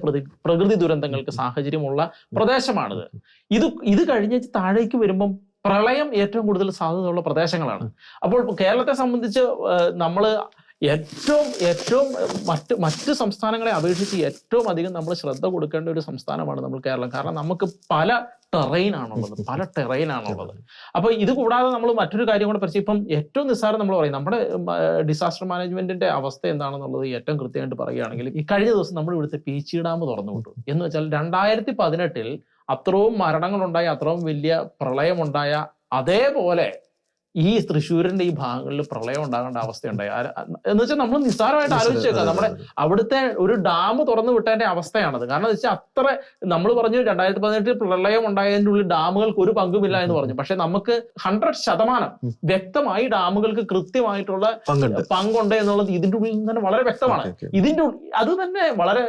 പ്രകൃതി ദുരന്തങ്ങൾക്ക് സാഹചര്യമുള്ള പ്രദേശമാണിത്. ഇത് ഇത് കഴിഞ്ഞ് താഴേക്ക് വരുമ്പം പ്രളയം ഏറ്റവും കൂടുതൽ സാധ്യതയുള്ള പ്രദേശങ്ങളാണ്. അപ്പോൾ കേരളത്തെ സംബന്ധിച്ച് നമ്മൾ ഏറ്റവും ഏറ്റവും മറ്റ് മറ്റ് സംസ്ഥാനങ്ങളെ അപേക്ഷിച്ച് ഏറ്റവും അധികം നമ്മൾ ശ്രദ്ധ കൊടുക്കേണ്ട ഒരു സംസ്ഥാനമാണ് നമ്മൾ കേരളം. കാരണം നമുക്ക് പല ടെറൈൻ ആണുള്ളത് പല ടെറൈൻ ആണുള്ളത്. അപ്പൊ ഇത് കൂടാതെ നമ്മൾ മറ്റൊരു കാര്യം കൂടെ പരിചയം ഇപ്പം ഏറ്റവും നിസ്സാരം നമ്മൾ പറയും നമ്മുടെ ഡിസാസ്റ്റർ മാനേജ്മെന്റിന്റെ അവസ്ഥ എന്താണെന്നുള്ളത് ഏറ്റവും കൃത്യമായിട്ട് പറയുകയാണെങ്കിൽ ഈ കഴിഞ്ഞ ദിവസം നമ്മൾ ഇവിടുത്തെ പീച്ചി ഡാം തുറന്നു വിട്ടു. എന്ന് വെച്ചാൽ രണ്ടായിരത്തി പതിനെട്ടിൽ അത്രയും മരണങ്ങളുണ്ടായ അത്രയും വലിയ പ്രളയമുണ്ടായ അതേപോലെ ഈ തൃശ്ശൂരിന്റെ ഈ ഭാഗങ്ങളിൽ പ്രളയം ഉണ്ടാകേണ്ട അവസ്ഥയുണ്ടായി. എന്ന് വെച്ചാൽ നമ്മൾ നിസ്സാരമായിട്ട് ആലോചിച്ചേക്കാം നമ്മുടെ അവിടുത്തെ ഒരു ഡാം തുറന്നു വിട്ടതിന്റെ അവസ്ഥയാണത്. കാരണം വെച്ചാൽ അത്ര നമ്മൾ പറഞ്ഞു രണ്ടായിരത്തി പതിനെട്ടിൽ പ്രളയം ഉണ്ടായതിന്റെ ഉള്ളിൽ ഡാമുകൾക്ക് ഒരു പങ്കുമില്ല എന്ന് പറഞ്ഞു. പക്ഷെ നമുക്ക് ഹൺഡ്രഡ് ശതമാനം. വ്യക്തമായി ഡാമുകൾക്ക് കൃത്യമായിട്ടുള്ള പങ്കുണ്ട്. എന്നുള്ളത് ഇതിന്റെ ഉള്ളിൽ തന്നെ വളരെ വ്യക്തമാണ്. ഇതിന്റെ അത് തന്നെ വളരെ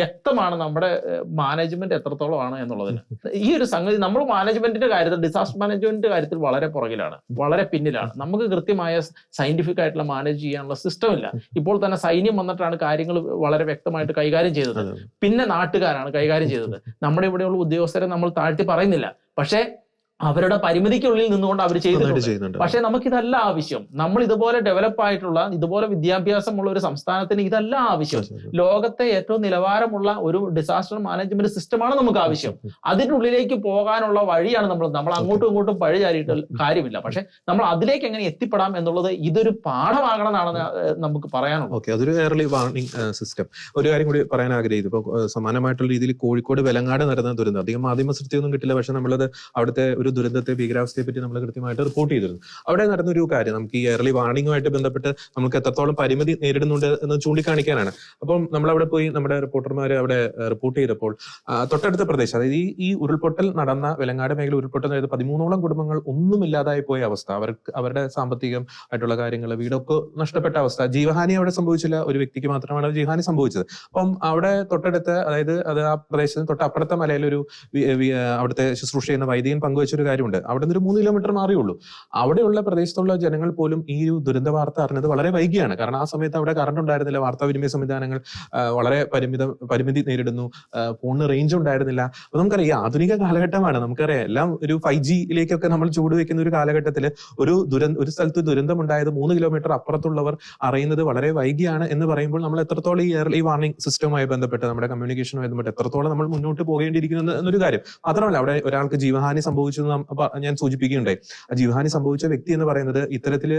വ്യക്തമാണ് നമ്മുടെ മാനേജ്മെന്റ് എത്രത്തോളമാണ് എന്നുള്ളതിന്. ഈ ഒരു സംഗതി നമ്മൾ മാനേജ്മെന്റിന്റെ കാര്യത്തിൽ ഡിസാസ്റ്റർ മാനേജ്മെന്റിന്റെ കാര്യത്തിൽ വളരെ പുറകിലാണ്. വളരെ പിന്നിലാണ്. നമുക്ക് കൃത്യമായ സയന്റിഫിക് ആയിട്ടുള്ള മാനേജ് ചെയ്യാനുള്ള സിസ്റ്റം ഇല്ല. ഇപ്പോൾ തന്നെ സൈന്യം വന്നിട്ടാണ് കാര്യങ്ങൾ വളരെ വ്യക്തമായിട്ട് കൈകാര്യം ചെയ്തത്. പിന്നെ നാട്ടുകാരാണ് കൈകാര്യം ചെയ്തത്. നമ്മുടെ ഇവിടെയുള്ള ഉദ്യോഗസ്ഥരെ നമ്മൾ താഴ്ത്തി പറയുന്നില്ല. പക്ഷേ അവരുടെ പരിമിതിക്കുള്ളിൽ നിന്നുകൊണ്ട് അവർ ചെയ്തിട്ടുണ്ട്. പക്ഷെ നമുക്കിതല്ല ആവശ്യം. നമ്മൾ ഇതുപോലെ ഡെവലപ്പ് ആയിട്ടുള്ള ഇതുപോലെ വിദ്യാഭ്യാസമുള്ള ഒരു സംസ്ഥാനത്തിന് ഇതല്ല ആവശ്യം. ലോകത്തെ ഏറ്റവും നിലവാരമുള്ള ഒരു ഡിസാസ്റ്റർ മാനേജ്മെന്റ് സിസ്റ്റമാണ് നമുക്ക് ആവശ്യം. അതിനുള്ളിലേക്ക് പോകാനുള്ള വഴിയാണ് നമ്മൾ നമ്മൾ അങ്ങോട്ടും ഇങ്ങോട്ടും പഴി ചാരിയിട്ട് കാര്യമില്ല. പക്ഷെ നമ്മൾ അതിലേക്ക് എങ്ങനെ എത്തിപ്പെടാം എന്നുള്ളത് ഇതൊരു പാഠമാകണം എന്നാണ് നമുക്ക് പറയാനുള്ളത്. ഓക്കെ അതൊരു വാർണിംഗ് സിസ്റ്റം ഒരു കാര്യം കൂടി പറയാൻ ആഗ്രഹിച്ചു. ഇപ്പൊ സമാനമായിട്ടുള്ള രീതിയിൽ കോഴിക്കോട് വെലങ്ങാട് നടന്ന ദുരന്തം. അധികം മാധ്യമ സൃഷ്ടിയൊന്നും കിട്ടില്ല. പക്ഷെ നമ്മളത് അവിടുത്തെ ഒരു ദുരന്തത്തെ ഭീകരാവസ്ഥയെ പറ്റി നമ്മൾ കൃത്യമായിട്ട് റിപ്പോർട്ട് ചെയ്തിരുന്നു. അവിടെ നടന്ന ഒരു കാര്യം നമുക്ക് ഈ എയർലി വാർണിംഗുമായിട്ട് ബന്ധപ്പെട്ട് നമുക്ക് എത്രത്തോളം പരിമിതി നേരിടുന്നുണ്ട് എന്ന് ചൂണ്ടിക്കാണിക്കാനാണ്. അപ്പം നമ്മൾ അവിടെ പോയി നമ്മുടെ റിപ്പോർട്ടർമാർ അവിടെ റിപ്പോർട്ട് ചെയ്തപ്പോൾ തൊട്ടടുത്ത പ്രദേശം അതായത് ഈ ഈ ഉരുൾപൊട്ടൽ നടന്ന വെലങ്ങാട് മേഖല ഉരുൾപൊട്ടൽ അതായത് പതിമൂന്നോളം കുടുംബങ്ങൾ ഒന്നുമില്ലാതായി പോയ അവസ്ഥ അവർക്ക് അവരുടെ സാമ്പത്തികം ആയിട്ടുള്ള കാര്യങ്ങൾ വീടൊക്കെ നഷ്ടപ്പെട്ട അവസ്ഥ ജീവഹാനി അവിടെ സംഭവിച്ചില്ല ഒരു വ്യക്തിക്ക് മാത്രമാണ് ജീവഹാനി സംഭവിച്ചത്. അപ്പം അവിടെ തൊട്ടടുത്ത് അതായത് അത് ആ പ്രദേശത്തിന് തൊട്ടപ്പുറത്തെ വി- വി- അവിടുത്തെ ശുശ്രൂഷ ചെയ്യുന്ന വൈദികൻ പങ്കുവച്ച ഒരു കാര്യമുണ്ട്. അവിടെ നിന്ന് ഒരു മൂന്ന് കിലോമീറ്റർ മാറിയുള്ളൂ. അവിടെയുള്ള പ്രദേശത്തുള്ള ജനങ്ങൾ പോലും ഈ ഒരു ദുരന്ത വാർത്ത അറിഞ്ഞത് വളരെ വൈകിയാണ്. കാരണം ആ സമയത്ത് അവിടെ കറണ്ട് ഉണ്ടായിരുന്നില്ല വാർത്താവിനിമയ സംവിധാനങ്ങൾ വളരെ പരിമിത പരിമിതി നേരിടുന്നു. ഫോണിന് റേഞ്ച് ഉണ്ടായിരുന്നില്ല. അപ്പൊ നമുക്കറിയാം ആധുനിക കാലഘട്ടമാണ്. നമുക്കറിയാം എല്ലാം ഒരു ഫൈവ് ജിയിലേക്കൊക്കെ നമ്മൾ ചൂട് വെക്കുന്ന ഒരു കാലഘട്ടത്തിൽ ഒരു ദുരന്ത ഒരു സ്ഥലത്ത് ദുരന്തം ഉണ്ടായത് മൂന്ന് കിലോമീറ്റർ അപ്പുറത്തുള്ളവർ അറിയുന്നത് വളരെ വൈകിയാണ് എന്ന് പറയുമ്പോൾ നമ്മൾ എത്രത്തോളം ഈ എയർലി വാർണിംഗ് സിസ്റ്റവുമായി ബന്ധപ്പെട്ട് നമ്മുടെ കമ്മ്യൂണിക്കേഷനുമായി ബന്ധപ്പെട്ട് എത്രത്തോളം നമ്മൾ മുന്നോട്ട് പോകേണ്ടിയിരിക്കുന്നു എന്നൊരു കാര്യം. മാത്രമല്ല അവിടെ ഒരാൾക്ക് ജീവഹാനി സംഭവിച്ചു ഞാൻ സൂചിപ്പിക്കുകയുണ്ടായി ജീവഹാനി സംഭവിച്ച വ്യക്തി എന്ന് പറയുന്നത് ഇത്തരത്തിൽ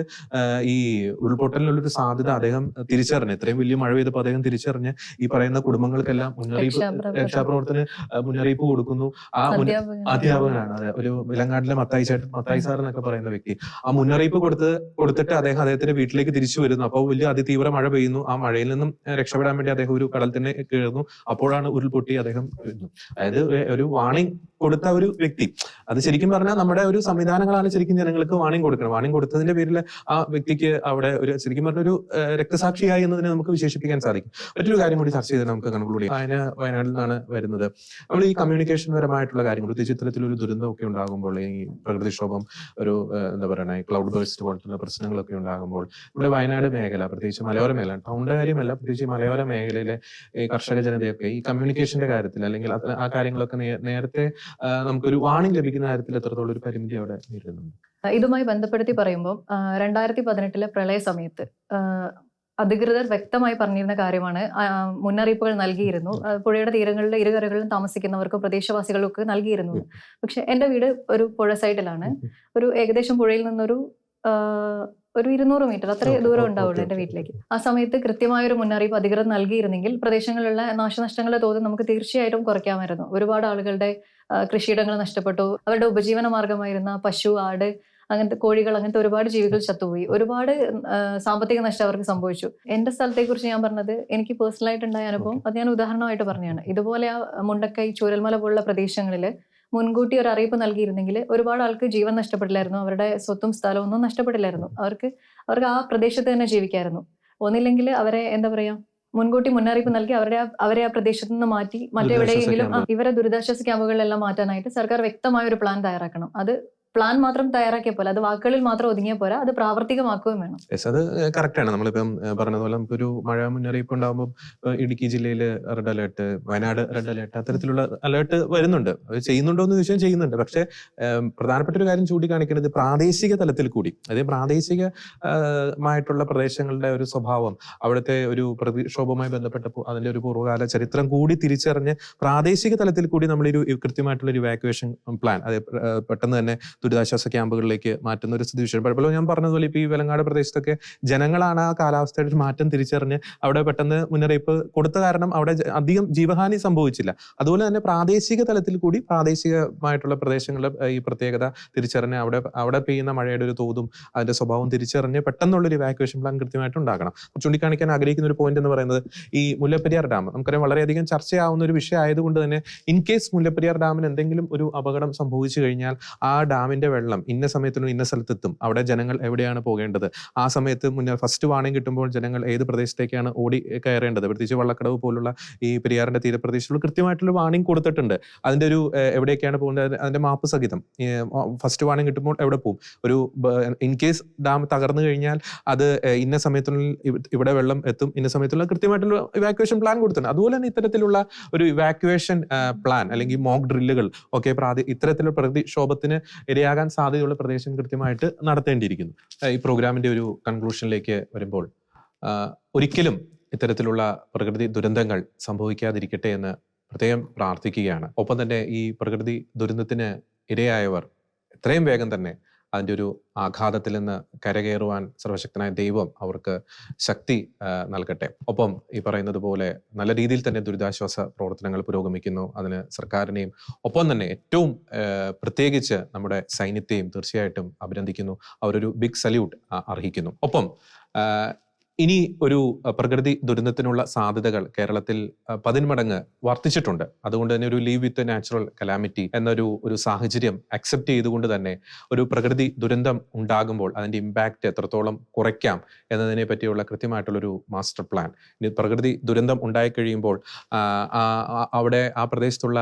ഈ ഉരുൾപൊട്ടലിനുള്ളൊരു സാധ്യത അദ്ദേഹം തിരിച്ചറിഞ്ഞ് ഇത്രയും വലിയ മഴ പെയ്തപ്പോൾ അദ്ദേഹം തിരിച്ചറിഞ്ഞ് ഈ പറയുന്ന കുടുംബങ്ങൾക്കെല്ലാം മുന്നറിയിപ്പ് രക്ഷാപ്രവർത്തനം. മുന്നറിയിപ്പ് കൊടുക്കുന്നു. ആ അധ്യാപകനാണ്. അതെ ഒരു വിലങ്ങാട്ടിലെ മത്തായി ചേട്ടൻ മത്തായി സാർ എന്നൊക്കെ പറയുന്ന വ്യക്തി. ആ മുന്നറിയിപ്പ് കൊടുത്ത് കൊടുത്തിട്ട് അദ്ദേഹം അദ്ദേഹത്തിന്റെ വീട്ടിലേക്ക് തിരിച്ചു വരുന്നു. അപ്പോൾ വലിയ അതിതീവ്ര മഴ പെയ്യുന്നു. ആ മഴയിൽ നിന്നും രക്ഷപ്പെടാൻ വേണ്ടി അദ്ദേഹം ഒരു കടൽ തന്നെ കയറുന്നു. അപ്പോഴാണ് ഉരുൾപൊട്ടി അദ്ദേഹം അതായത് ഒരു വാണിംഗ് കൊടുത്ത ഒരു വ്യക്തി. അത് ശരിക്കും പറഞ്ഞാൽ നമ്മുടെ ഒരു സംവിധാനങ്ങളാണ് ശരിക്കും ജനങ്ങൾക്ക് വാണിംഗ് കൊടുക്കണം വാണിംഗ് കൊടുത്തതിന്റെ പേരിൽ ആ വ്യക്തിക്ക് അവിടെ ഒരു ശരിക്കും പറഞ്ഞ ഒരു രക്തസാക്ഷിയായി എന്നതിനെ നമുക്ക് വിശേഷിപ്പിക്കാൻ സാധിക്കും. മറ്റൊരു കാര്യം കൂടി ചർച്ച ചെയ്ത് നമുക്ക് കൺക്ലൂഡ് ചെയ്യാം അതിന് വയനാട്ടിൽ നിന്നാണ് വരുന്നത്. നമ്മൾ ഈ കമ്മ്യൂണിക്കേഷൻ പരമായിട്ടുള്ള കാര്യങ്ങൾ പ്രത്യേകിച്ച് ഇത്തരത്തിലൊരു ദുരന്തമൊക്കെ ഉണ്ടാകുമ്പോൾ ഈ പ്രകൃതിക്ഷോഭം ഒരു എന്താ പറയുക ക്ലൗഡ് ബേസ്റ്റ് പോലത്തുള്ള പ്രശ്നങ്ങളൊക്കെ ഉണ്ടാകുമ്പോൾ നമ്മുടെ വയനാട് മേഖല പ്രത്യേകിച്ച് മലയോര മേഖല ടൗണിന്റെ കാര്യമല്ല പ്രത്യേകിച്ച് മലയോര മേഖലയിലെ ഈ കർഷക ജനതയൊക്കെ ഈ കമ്മ്യൂണിക്കേഷന്റെ കാര്യത്തിൽ അല്ലെങ്കിൽ ആ കാര്യങ്ങളൊക്കെ നേരത്തെ നമുക്കൊരു വാണിംഗ് ലഭിക്കുന്ന കാര്യത്തിൽ എത്രത്തോളം ഒരു പരിമിതി അവിടെ നേരിടുന്നുണ്ട്? ഇതുമായി ബന്ധപ്പെടുത്തി പറയുമ്പോൾ രണ്ടായിരത്തി പതിനെട്ടിലെ പ്രളയ സമയത്ത് അധികൃതർ വ്യക്തമായി പറഞ്ഞിരുന്ന കാര്യമാണ് മുന്നറിയിപ്പുകൾ നൽകിയിരുന്നു. പുഴയുടെ തീരങ്ങളിലെ ഇരുകരകളിലും താമസിക്കുന്നവർക്കും പ്രദേശവാസികൾക്കും നൽകിയിരുന്നു. പക്ഷെ എന്റെ വീട് ഒരു പുഴ സൈഡിലാണ് ഒരു ഏകദേശം പുഴയിൽ നിന്നൊരു ഒരു ഇരുന്നൂറ് മീറ്റർ അത്രേ ദൂരം ഉണ്ടാവുള്ളൂ എന്റെ വീട്ടിലേക്ക്. ആ സമയത്ത് കൃത്യമായ ഒരു മുന്നറിയിപ്പ് അധികൃതർ നൽകിയിരുന്നെങ്കിൽ പ്രദേശങ്ങളിലുള്ള നാശനഷ്ടങ്ങളുടെ തോത് നമുക്ക് തീർച്ചയായിട്ടും കുറയ്ക്കാമായിരുന്നു. ഒരുപാട് ആളുകളുടെ കൃഷിയിടങ്ങൾ നഷ്ടപ്പെട്ടു. അവരുടെ ഉപജീവന മാർഗമായിരുന്ന പശു ആട് അങ്ങനത്തെ കോഴികൾ അങ്ങനത്തെ ഒരുപാട് ജീവികൾ ചത്തുപോയി. ഒരുപാട് സാമ്പത്തിക നഷ്ടം അവർക്ക് സംഭവിച്ചു. എന്റെ സ്ഥലത്തെ കുറിച്ച് ഞാൻ പറഞ്ഞത് എനിക്ക് പേഴ്സണൽ ആയിട്ടുണ്ടായ അനുഭവം അത് ഞാൻ ഉദാഹരണമായിട്ട് പറഞ്ഞതാണ് ഇതുപോലെ ആ മുണ്ടക്കൈ ചൂരൽമല പോലുള്ള പ്രദേശങ്ങളിൽ മുൻകൂട്ടി ഒരു അറിയിപ്പ് നൽകിയിരുന്നെങ്കിൽ ഒരുപാട് ആൾക്ക് ജീവൻ നഷ്ടപ്പെടില്ലായിരുന്നു. അവരുടെ സ്വത്തും സ്ഥലവും ഒന്നും നഷ്ടപ്പെടില്ലായിരുന്നു. അവർക്ക് അവർക്ക് ആ പ്രദേശത്ത് തന്നെ ജീവിക്കായിരുന്നു. ഒന്നില്ലെങ്കിൽ അവരെ എന്താ പറയാ മുൻകൂട്ടി മുന്നറിയിപ്പ് നൽകി അവരെ അവരെ ആ പ്രദേശത്ത് നിന്ന് മാറ്റി മറ്റെവിടെയെങ്കിലും ഇവരെ ദുരിതാശ്വാസ ക്യാമ്പുകളിലെല്ലാം മാറ്റാനായിട്ട് സർക്കാർ വ്യക്തമായ ഒരു പ്ലാൻ തയ്യാറാക്കണം. അത് പ്ലാൻ മാത്രം തയ്യാറാക്കിയ പോലെ അത് വാക്കുകളിൽ മാത്രം ഒതുങ്ങിയ പോലെ അത് പ്രാവർത്തികമാക്കുകയും വേണം. യെസ് അത് കറക്റ്റ് ആണ്. നമ്മളിപ്പം പറഞ്ഞതുപോലെ നമുക്കൊരു മഴ മുന്നറിയിപ്പ് ഉണ്ടാകുമ്പോൾ ഇടുക്കി ജില്ലയിൽ red alert Wayanad red alert അത്തരത്തിലുള്ള അലേർട്ട് വരുന്നുണ്ട്. അത് ചെയ്യുന്നുണ്ടോ എന്ന് ചോദിച്ചാൽ ചെയ്യുന്നുണ്ട്. പക്ഷേ പ്രധാനപ്പെട്ട ഒരു കാര്യം ചൂണ്ടിക്കാണിക്കുന്നത് പ്രാദേശിക തലത്തിൽ കൂടി. അതായത് പ്രാദേശികമായിട്ടുള്ള പ്രദേശങ്ങളുടെ ഒരു സ്വഭാവം അവിടുത്തെ ഒരു പ്രതിക്ഷോഭവുമായി ബന്ധപ്പെട്ട അതിന്റെ ഒരു പൂർവകാല ചരിത്രം കൂടി തിരിച്ചറിഞ്ഞ് പ്രാദേശിക തലത്തിൽ കൂടി നമ്മളൊരു കൃത്യമായിട്ടുള്ള ഒരു ഇവാക്യുവേഷൻ പ്ലാൻ അത് പെട്ടെന്ന് തന്നെ ദുരിതാശ്വാസ ക്യാമ്പുകളിലേക്ക് മാറ്റുന്ന ഒരു സ്ഥിതി വിശേഷം. പലപ്പോഴും ഞാൻ പറഞ്ഞതുപോലെ ഇപ്പോൾ ഈ വെലങ്ങാട് പ്രദേശത്തൊക്കെ ജനങ്ങളാണ് ആ കാലാവസ്ഥയുടെ മാറ്റം തിരിച്ചറിഞ്ഞ് അവിടെ പെട്ടെന്ന് മുന്നറിയിപ്പ് കൊടുത്ത കാരണം അവിടെ അധികം ജീവഹാനി സംഭവിച്ചില്ല. അതുപോലെ തന്നെ പ്രാദേശിക തലത്തിൽ കൂടി പ്രാദേശികമായിട്ടുള്ള പ്രദേശങ്ങളുടെ ഈ പ്രത്യേകത തിരിച്ചറിഞ്ഞ് അവിടെ അവിടെ പെയ്യുന്ന മഴയുടെ ഒരു തോതും അതിന്റെ സ്വഭാവം തിരിച്ചറിഞ്ഞ് പെട്ടെന്നുള്ളൊരു ഇവാക്യുവേഷൻ പ്ലാൻ കൃത്യമായിട്ട് ഉണ്ടാക്കണം ചൂണ്ടിക്കാണിക്കാൻ ആഗ്രഹിക്കുന്ന ഒരു പോയിന്റ് എന്ന് പറയുന്നത് ഈ മുല്ലപ്പെരിയാർ ഡാം നമുക്കറിയാം വളരെയധികം ചർച്ചയാവുന്ന ഒരു വിഷയം ആയതുകൊണ്ട് തന്നെ ഇൻ കേസ് മുല്ലപ്പെരിയാർ ഡാമിന് എന്തെങ്കിലും ഒരു അപകടം സംഭവിച്ചു കഴിഞ്ഞാൽ ആ ഡാമിന്റെ വെള്ളം ഇന്ന സമയത്തിനും ഇന്ന സ്ഥലത്തെത്തും. അവിടെ ജനങ്ങൾ എവിടെയാണ് പോകേണ്ടത്? ആ സമയത്ത് മുന്നേ ഫസ്റ്റ് വാണിംഗ് കിട്ടുമ്പോൾ ജനങ്ങൾ ഏത് പ്രദേശത്തേക്കാണ് ഓടി കയറേണ്ടത്? പ്രത്യേകിച്ച് വള്ളക്കടവ് പോലുള്ള ഈ പെരിയാറിന്റെ തീരപ്രദേശത്തുള്ള കൃത്യമായിട്ടുള്ള വാണിംഗ് കൊടുത്തിട്ടുണ്ട്. അതിന്റെ ഒരു എവിടെയൊക്കെയാണ് പോകുന്നത്? അതിന്റെ മാപ്പ് സഹിതം. ഫസ്റ്റ് വാണിംഗ് കിട്ടുമ്പോൾ എവിടെ പോകും? ഒരു ഇൻ കേസ് ഡാം തകർന്നു കഴിഞ്ഞാൽ അത് ഇന്ന സമയത്തിനുള്ളിൽ ഇവിടെ വെള്ളം എത്തും. ഇന്ന സമയത്തുള്ള കൃത്യമായിട്ടുള്ള ഇവാക്യുവേഷൻ പ്ലാൻ കൊടുത്തിട്ടുണ്ട്. അതുപോലെ തന്നെ ഇത്തരത്തിലുള്ള ഒരു ഇവാക്യുവേഷൻ പ്ലാൻ അല്ലെങ്കിൽ മോക്ക് ഡ്രില്ലുകൾ ഒക്കെ പ്രാതി ഇത്തരത്തിലുള്ള പ്രതിക്ഷോഭത്തിന് ഇരയാകാൻ സാധ്യതയുള്ള പ്രദേശം കൃത്യമായിട്ട് നടത്തേണ്ടിയിരിക്കുന്നു. ഈ പ്രോഗ്രാമിന്റെ ഒരു കൺക്ലൂഷനിലേക്ക് വരുമ്പോൾ ഒരിക്കലും ഇത്തരത്തിലുള്ള പ്രകൃതി ദുരന്തങ്ങൾ സംഭവിക്കാതിരിക്കട്ടെ എന്ന് പ്രത്യേകം പ്രാർത്ഥിക്കുകയാണ്. ഒപ്പം തന്നെ ഈ പ്രകൃതി ദുരന്തത്തിന് ഇരയായവർ എത്രയും വേഗം തന്നെ അതിന്റെ ഒരു ആഘാതത്തിൽ നിന്ന് കരകയറുവാൻ സർവശക്തനായ ദൈവം അവർക്ക് ശക്തി നൽകട്ടെ. ഒപ്പം ഈ പറയുന്നത് പോലെ നല്ല രീതിയിൽ തന്നെ ദുരിതാശ്വാസ പ്രവർത്തനങ്ങൾ പുരോഗമിക്കുന്നു. അതിന് സർക്കാരിനെയും ഒപ്പം തന്നെ ഏറ്റവും പ്രത്യേകിച്ച് നമ്മുടെ സൈന്യത്തെയും തീർച്ചയായിട്ടും അഭിനന്ദിക്കുന്നു. അവരൊരു ബിഗ് സല്യൂട്ട് അർഹിക്കുന്നു. ഒപ്പം ഇനി ഒരു പ്രകൃതി ദുരന്തത്തിനുള്ള സാധ്യതകൾ കേരളത്തിൽ പതിന്മടങ്ങ് വർദ്ധിച്ചിട്ടുണ്ട്. അതുകൊണ്ട് തന്നെ ഒരു ലീവ് വിത്ത് നാച്ചുറൽ കലാമിറ്റി എന്നൊരു ഒരു സാഹചര്യം അക്സെപ്റ്റ് ചെയ്തുകൊണ്ട് തന്നെ ഒരു പ്രകൃതി ദുരന്തം ഉണ്ടാകുമ്പോൾ അതിന്റെ ഇമ്പാക്റ്റ് എത്രത്തോളം കുറയ്ക്കാം എന്നതിനെ പറ്റിയുള്ള കൃത്യമായിട്ടുള്ളൊരു മാസ്റ്റർ പ്ലാൻ ഇനി പ്രകൃതി ദുരന്തം ഉണ്ടായി കഴിയുമ്പോൾ ആ, ആ, ആ, അവിടെ ആ പ്രദേശത്തുള്ള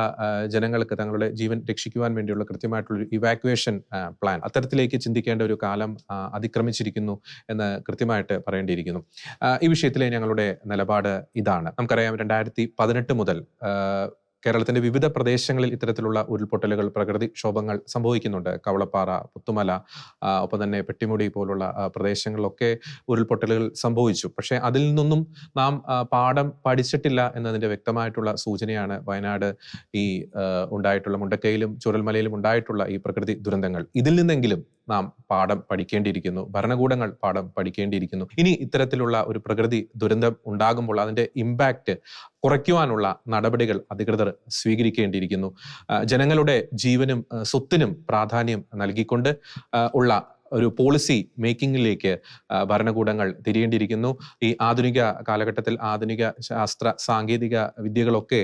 ജനങ്ങൾക്ക് തങ്ങളുടെ ജീവൻ രക്ഷിക്കുവാൻ വേണ്ടിയുള്ള കൃത്യമായിട്ടുള്ളൊരു ഇവാക്വേഷൻ പ്ലാൻ അത്തരത്തിലേക്ക് ചിന്തിക്കേണ്ട ഒരു കാലം അതിക്രമിച്ചിരിക്കുന്നു എന്ന് കൃത്യമായിട്ട് പറയേണ്ടിയിരിക്കുന്നു. ആ, ഈ വിഷയത്തിലെ ഞങ്ങളുടെ നിലപാട് ഇതാണ്. നമുക്കറിയാം രണ്ടായിരത്തി പതിനെട്ട് മുതൽ കേരളത്തിന്റെ വിവിധ പ്രദേശങ്ങളിൽ ഇത്തരത്തിലുള്ള ഉരുൾപൊട്ടലുകൾ പ്രകൃതി പ്രകൃതിക്ഷോഭങ്ങൾ സംഭവിക്കുന്നുണ്ട്. കവളപ്പാറ പുത്തുമല ഒപ്പം തന്നെ പെട്ടിമുടി പോലുള്ള പ്രദേശങ്ങളിലൊക്കെ ഉരുൾപൊട്ടലുകൾ സംഭവിച്ചു. പക്ഷേ അതിൽ നിന്നൊന്നും നാം പാഠം പഠിച്ചിട്ടില്ല എന്നതിന്റെ വ്യക്തമായിട്ടുള്ള സൂചനയാണ് വയനാട് ഈ ഉണ്ടായിട്ടുള്ള മുണ്ടക്കയിലും ചുരൽമലയിലും ഉണ്ടായിട്ടുള്ള ഈ പ്രകൃതി ദുരന്തങ്ങൾ. ഇതിൽ നിന്നെങ്കിലും നാം പാഠം പഠിക്കേണ്ടിയിരിക്കുന്നു. ഭരണകൂടങ്ങൾ പാഠം പഠിക്കേണ്ടിയിരിക്കുന്നു. ഇനി ഇത്തരത്തിലുള്ള ഒരു പ്രകൃതി ദുരന്തം ഉണ്ടാകുമ്പോൾ അതിന്റെ ഇമ്പാക്റ്റ് കുറയ്ക്കുവാനുള്ള നടപടികൾ അധികൃതർ സ്വീകരിക്കേണ്ടിയിരിക്കുന്നു. ജനങ്ങളുടെ ജീവനും സ്വത്തിനും പ്രാധാന്യം നൽകിക്കൊണ്ട് ഉള്ള ഒരു പോളിസി മേക്കിങ്ങിലേക്ക് ഭരണകൂടങ്ങൾ തിരിയേണ്ടിയിരിക്കുന്നു. ഈ ആധുനിക കാലഘട്ടത്തിൽ ആധുനിക ശാസ്ത്ര സാങ്കേതിക വിദ്യകളൊക്കെ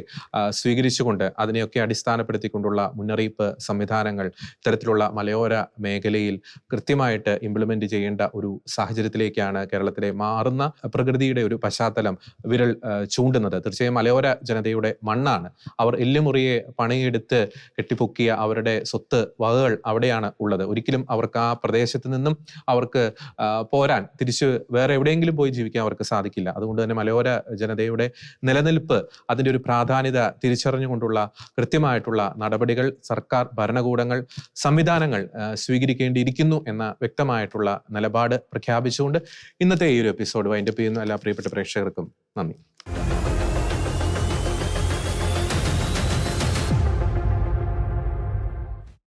സ്വീകരിച്ചുകൊണ്ട് അതിനെയൊക്കെ അടിസ്ഥാനപ്പെടുത്തിക്കൊണ്ടുള്ള മുന്നറിയിപ്പ് സംവിധാനങ്ങൾ ഇത്തരത്തിലുള്ള മലയോര മേഖലയിൽ കൃത്യമായിട്ട് ഇംപ്ലിമെന്റ് ചെയ്യേണ്ട ഒരു സാഹചര്യത്തിലേക്കാണ് കേരളത്തിലെ മാറുന്ന പ്രകൃതിയുടെ ഒരു പശ്ചാത്തലം വിരൽ ചൂണ്ടുന്നത്. തീർച്ചയായും മലയോര ജനതയുടെ മണ്ണാണ്. അവർ എല്ലുമുറിയെ പണിയെടുത്ത് കെട്ടിപ്പൊക്കിയ അവരുടെ സ്വത്ത് വകകൾ അവിടെയാണ് ഉള്ളത്. ഒരിക്കലും അവർക്ക് ആ പ്രദേശത്ത് നിന്നും അവർക്ക് പോരാൻ തിരിച്ച് വേറെ എവിടെയെങ്കിലും പോയി ജീവിക്കാൻ അവർക്ക് സാധിക്കില്ല. അതുകൊണ്ട് തന്നെ മലയോര ജനതയുടെ നിലനിൽപ്പ് അതിന്റെ ഒരു പ്രാധാന്യത തിരിച്ചറിഞ്ഞുകൊണ്ടുള്ള കൃത്യമായിട്ടുള്ള നടപടികൾ സർക്കാർ ഭരണകൂടങ്ങൾ സംവിധാനങ്ങൾ സ്വീകരിക്കേണ്ടിയിരിക്കുന്നു എന്ന വ്യക്തമായിട്ടുള്ള നിലപാട് പ്രഖ്യാപിച്ചുകൊണ്ട് ഇന്നത്തെ ഈ ഒരു എപ്പിസോഡ് വൈൻഡപ്പ് ചെയ്യുന്നു. എല്ലാ പ്രിയപ്പെട്ട പ്രേക്ഷകർക്കും നന്ദി.